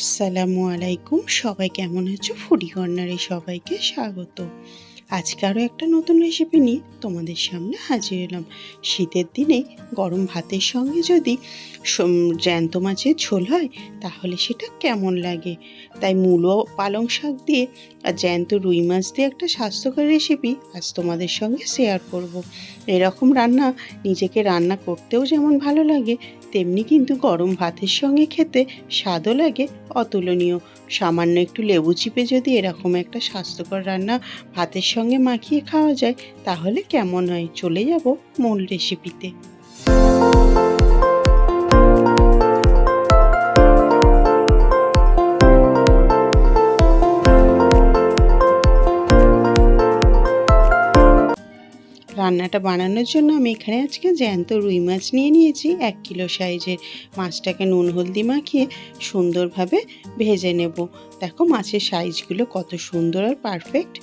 আসসালামু আলাইকুম। সবাই কেমন আছো? ফুডি কর্নারে সবাইকে স্বাগত। আজকে আরও একটা নতুন রেসিপি নিয়ে তোমাদের সামনে হাজির এলাম। শীতের দিনে গরম ভাতের সঙ্গে যদি জ্যান্ত মাছের ঝোল হয়, তাহলে সেটা কেমন লাগে? তাই মূলো পালং শাক দিয়ে আর জ্যান্ত রুই মাছ দিয়ে একটা স্বাস্থ্যকর রেসিপি আজ তোমাদের সঙ্গে শেয়ার করব। এরকম রান্না নিজেকে রান্না করতেও যেমন ভালো লাগে, তেমনি কিন্তু গরম ভাতের সঙ্গে খেতে স্বাদও লাগে, অতুলনীয়। সামান্য একটু লেবু চিপে যদি এরকম একটা স্বাস্থ্যকর রান্না ভাতের সঙ্গে মাখিয়ে খাওয়া যায়, তাহলে কেমন হয়? চলে যাব মূল রেসিপিতে রান্নাটা বানানোর জন্য আমি এখানে আজকে জ্যান্ত রুই মাছ নিয়ে নিয়েছি, এক কিলো সাইজের। মাছটাকে নুন হলদি মাখিয়ে সুন্দরভাবে ভেজে নেব। দেখো মাছের সাইজগুলো কত সুন্দর আর পারফেক্ট।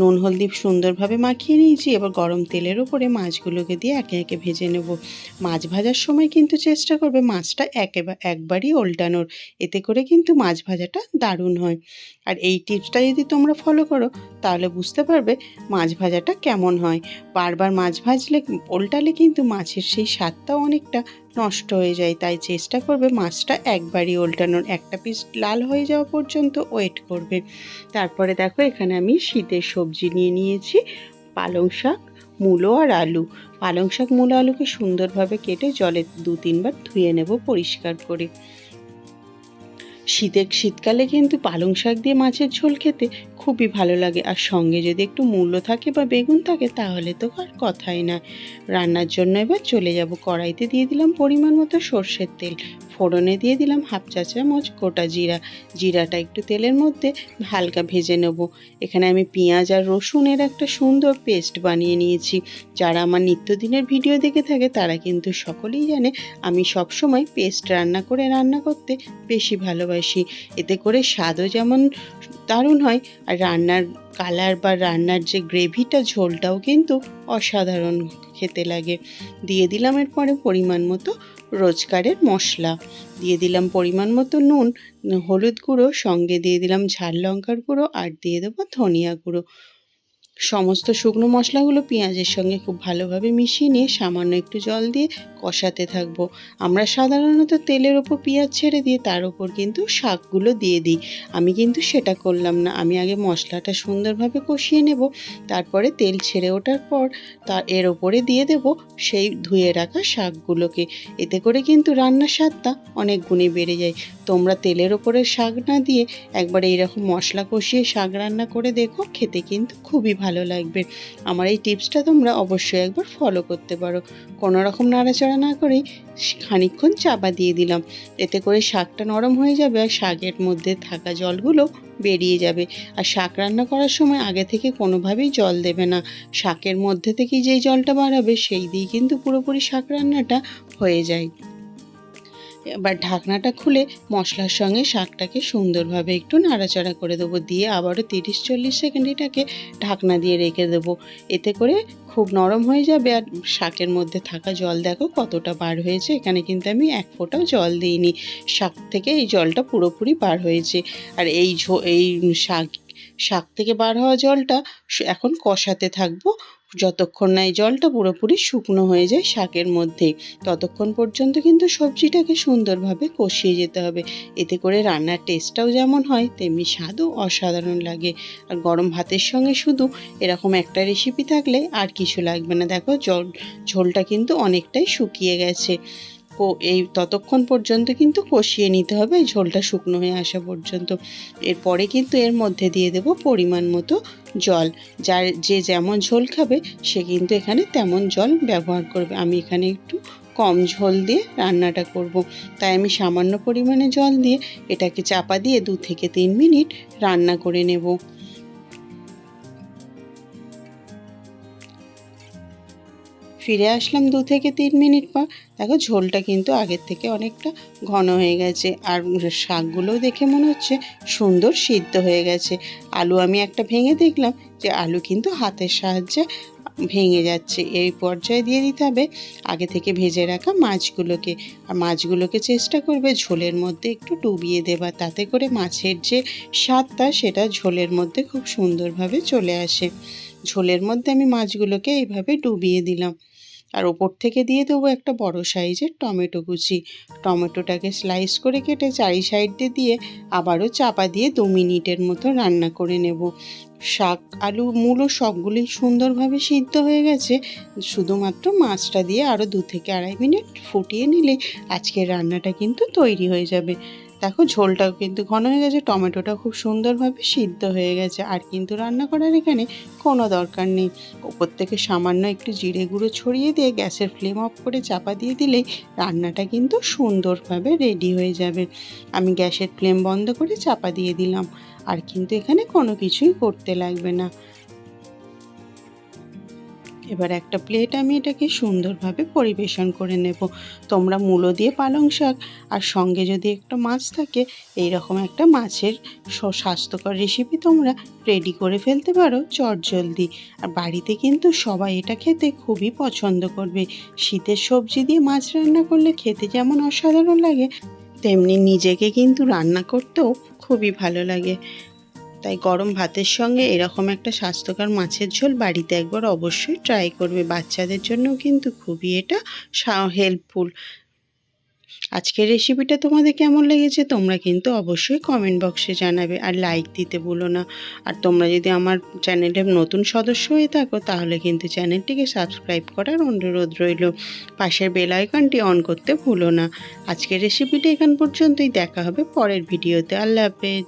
নুন, হলদি সুন্দরভাবে মাখিয়ে নিয়েছি, এবার গরম তেলের ওপরে মাছগুলোকে দিয়ে একে একে ভেজে নেব। মাছ ভাজার সময় কিন্তু চেষ্টা করবে মাছটা একেবারে একবারই ওল্টানোর, এতে করে কিন্তু মাছ ভাজাটা দারুণ হয়। আর এই টিপসটা যদি তোমরা ফলো করো, তাহলে বুঝতে পারবে মাছ ভাজাটা কেমন হয়। বারবার মাছ ভাজলে ওল্টালে কিন্তু মাছের সেই স্বাদটাও অনেকটা নষ্ট হয়ে যায়, তাই চেষ্টা করবে মাছটা একবারই ওল্টানোর। একটা পিস লাল হয়ে যাওয়া পর্যন্ত ওয়েট করবে। তারপরে দেখো, এখানে আমি শীতের সবজি নিয়ে নিয়েছি, পালং শাক, মূলো আর আলু। পালং শাক, মূলো, আলুকে সুন্দরভাবে কেটে জলে দু তিনবার ধুয়ে নেব পরিষ্কার করে। শীতের শীতকালে কিন্তু পালং শাক দিয়ে মাছের ঝোল খেতে খুবই ভালো লাগে। আর সঙ্গে যদি একটু মূল্য থাকে বা বেগুন থাকে, তাহলে তো আর কথাই না। রান্নার জন্য এবার চলে যাব। কড়াইতে দিয়ে দিলাম পরিমাণ মতো সর্ষের তেল। ফোড়নে দিয়ে দিলাম হাফ চা চামচ, গোটা জিরা, জিরাটা একটু তেলের মধ্যে হালকা ভেজে নেব। এখানে আমি পেঁয়াজ আর রসুনের একটা সুন্দর পেস্ট বানিয়ে নিয়েছি। যারা আমার নিত্যদিনের ভিডিও দেখে থাকে, তারা কিন্তু সকলেই জানে আমি সবসময় পেস্ট রান্না করে রান্না করতে বেশি ভালোবাসি। এতে করে স্বাদও যেমন দারুণ হয়, আর রান্নার কালার বা রান্নার যে গ্রেভিটা, ঝোলটাও কিন্তু অসাধারণ খেতে লাগে। দিয়ে দিলাম এরপরে পরিমাণ মতো রোজকারের মশলা। দিয়ে দিলাম পরিমাণ মতো নুন, হলুদ গুঁড়ো, সঙ্গে দিয়ে দিলাম ঝাল লঙ্কার গুঁড়ো, আর দিয়ে দেবো ধনিয়া গুঁড়ো। সমস্ত শুকনো মশলাগুলো পেঁয়াজের সঙ্গে খুব ভালোভাবে মিশিয়ে নিয়ে সামান্য একটু জল দিয়ে কষাতে থাকব। আমরা সাধারণত তেলের ওপর পেঁয়াজ ছেড়ে দিয়ে তার ওপর কিন্তু শাকগুলো দিয়ে দিই। আমি কিন্তু সেটা করলাম না। আমি আগে মশলাটা সুন্দরভাবে কষিয়ে নেব, তারপরে তেল ছেড়ে ওঠার পর তা এর ওপরে দিয়ে দেব সেই ধুয়ে রাখা শাকগুলোকে। এতে করে কিন্তু রান্নার স্বাদটা অনেক গুণে বেড়ে যায়। তোমরা তেলের ওপরে শাক না দিয়ে একবার এইরকম মশলা কষিয়ে শাক রান্না করে দেখো, খেতে কিন্তু খুবই ভালো লাগবে। আমার এই টিপসটা তোমরা অবশ্যই একবার ফলো করতে পারো। কোনো রকম নাড়াচাড়া না করেই খানিকক্ষণ চাপা দিয়ে দিলাম। এতে করে শাকটা নরম হয়ে যাবে আর শাকের মধ্যে থাকা জলগুলো বেরিয়ে যাবে। আর শাক রান্না করার সময় আগে থেকে কোনোভাবেই জল দেবে না। শাকের মধ্যে থেকেই যেই জলটা বাড়াবে সেই দিয়ে কিন্তু পুরোপুরি শাক রান্নাটা হয়ে যায়। এবার ঢাকনাটা খুলে মশলার সঙ্গে শাকটাকে সুন্দরভাবে একটু নাড়াচাড়া করে দেবো। দিয়ে আবারও তিরিশ চল্লিশ সেকেন্ড এটাকে ঢাকনা দিয়ে রেখে দেবো। এতে করে খুব নরম হয়ে যাবে আর শাকের মধ্যে থাকা জল দেখো কতটা বার হয়েছে। এখানে কিন্তু আমি এক ফোঁটাও জল দিইনি। শাক থেকে এই জলটা পুরোপুরি বার হয়েছে। আর এই এই শাক শাক থেকে বার হওয়া জলটা এখন কষাতে থাকব। যতক্ষণ না এই জলটা পুরোপুরি শুকনো হয়ে যায় শাকের মধ্যে ততক্ষণ পর্যন্ত কিন্তু সবজিটাকে সুন্দরভাবে কষিয়ে যেতে হবে। এতে করে রান্নার টেস্টটাও যেমন হয়, তেমনি স্বাদও অসাধারণ লাগে। আর গরম ভাতের সঙ্গে শুধু এরকম একটা রেসিপি থাকলে আর কিছু লাগবে না। দেখো, জল, ঝোলটা কিন্তু অনেকটাই শুকিয়ে গেছে। এই ততক্ষণ পর্যন্ত কিন্তু কষিয়ে নিতে হবে, ঝোলটা শুকনো হয়ে আসা পর্যন্ত। এরপরে কিন্তু এর মধ্যে দিয়ে দেব পরিমাণ মতো জল। যার যে যেমন ঝোল খাবে, সে কিন্তু এখানে তেমন জল ব্যবহার করবে। আমি এখানে একটু কম ঝোল দিয়ে রান্নাটা করব। তাই আমি সামান্য পরিমাণে জল দিয়ে এটাকে চাপা দিয়ে দু থেকে তিন মিনিট রান্না করে নেব। ফিরে আসলাম দু থেকে তিন মিনিট পর। দেখো ঝোলটা কিন্তু আগের থেকে অনেকটা ঘন হয়ে গেছে। আর শাকগুলোও দেখে মনে হচ্ছে সুন্দর সিদ্ধ হয়ে গেছে। আলু আমি একটা ভেঙে দেখলাম যে আলু কিন্তু হাতের সাহায্যে ভেঙে যাচ্ছে। এই পর্যায়ে দিয়ে দিতে হবে আগে থেকে ভেজে রাখা মাছগুলোকে। আর মাছগুলোকে চেষ্টা করবে ঝোলের মধ্যে একটু ডুবিয়ে দেবা তাতে করে মাছের যে স্বাদটা সেটা ঝোলের মধ্যে খুব সুন্দরভাবে চলে আসে। ঝোলের মধ্যে আমি মাছগুলোকে এইভাবে ডুবিয়ে দিলাম। আর ওপর থেকে দিয়ে দেবো একটা বড় সাইজের টমেটো কুচি। টমেটোটাকে স্লাইস করে কেটে চারি সাইড দিয়ে দিয়ে আবারও চাপা দিয়ে দু মিনিটের মতো রান্না করে নেব। শাক, আলু, মূলো সবগুলোই সুন্দরভাবে সিদ্ধ হয়ে গেছে। শুধুমাত্র মাছটা দিয়ে আরও দু থেকে আড়াই মিনিট ফুটিয়ে নিলে আজকের রান্নাটা কিন্তু তৈরি হয়ে যাবে। দেখো ঝোলটাও কিন্তু ঘন হয়ে গেছে, টমেটোটা খুব সুন্দরভাবে সিদ্ধ হয়ে গেছে, আর কিন্তু রান্না করার এখানে কোনো দরকার নেই। ওপর থেকে সামান্য একটু জিরে গুঁড়ো ছড়িয়ে দিয়ে গ্যাসের ফ্লেম অফ করে চাপা দিয়ে দিলেই রান্নাটা কিন্তু সুন্দরভাবে রেডি হয়ে যাবে। আমি গ্যাসের ফ্লেম বন্ধ করে চাপা দিয়ে দিলাম, আর কিন্তু এখানে কোনো কিছুই করতে লাগবে না। এবার একটা প্লেট আমি এটাকে সুন্দরভাবে পরিবেশন করে নেব। তোমরা মূলো দিয়ে পালং শাক আর সঙ্গে যদি একটা মাছ থাকে এই রকম একটা মাছের স্বাস্থ্যকর রেসিপি তোমরা রেডি করে ফেলতে পারো চটজলদি। আর বাড়িতে কিন্তু সবাই এটা খেতে খুবই পছন্দ করবে। শীতের সবজি দিয়ে মাছ রান্না করলে খেতে যেমন অসাধারণ লাগে, তেমনি নিজেকে কিন্তু রান্না করতেও খুবই ভালো লাগে। তাই গরম ভাতের সঙ্গে এরকম একটা স্বাস্থ্যকর মাছের ঝোল বাড়িতে একবার অবশ্যই ট্রাই করবে। বাচ্চাদের জন্য কিন্তু খুবই এটা হেল্পফুল আজকের রেসিপিটা তোমাদের কেমন লেগেছে তোমরা কিন্তু অবশ্যই কমেন্ট বক্সে জানাবে আর লাইক দিতে ভুলো না। আর তোমরা যদি আমার চ্যানেলের নতুন সদস্য হয়ে থাকো তাহলে কিন্তু চ্যানেলটিকে সাবস্ক্রাইব করার অনুরোধ রইল। পাশের বেল আইকনটি অন করতে ভুলো না। আজকের রেসিপিটা এখান পর্যন্তই। দেখা হবে পরের ভিডিওতে আল্লাহ হাফেজ।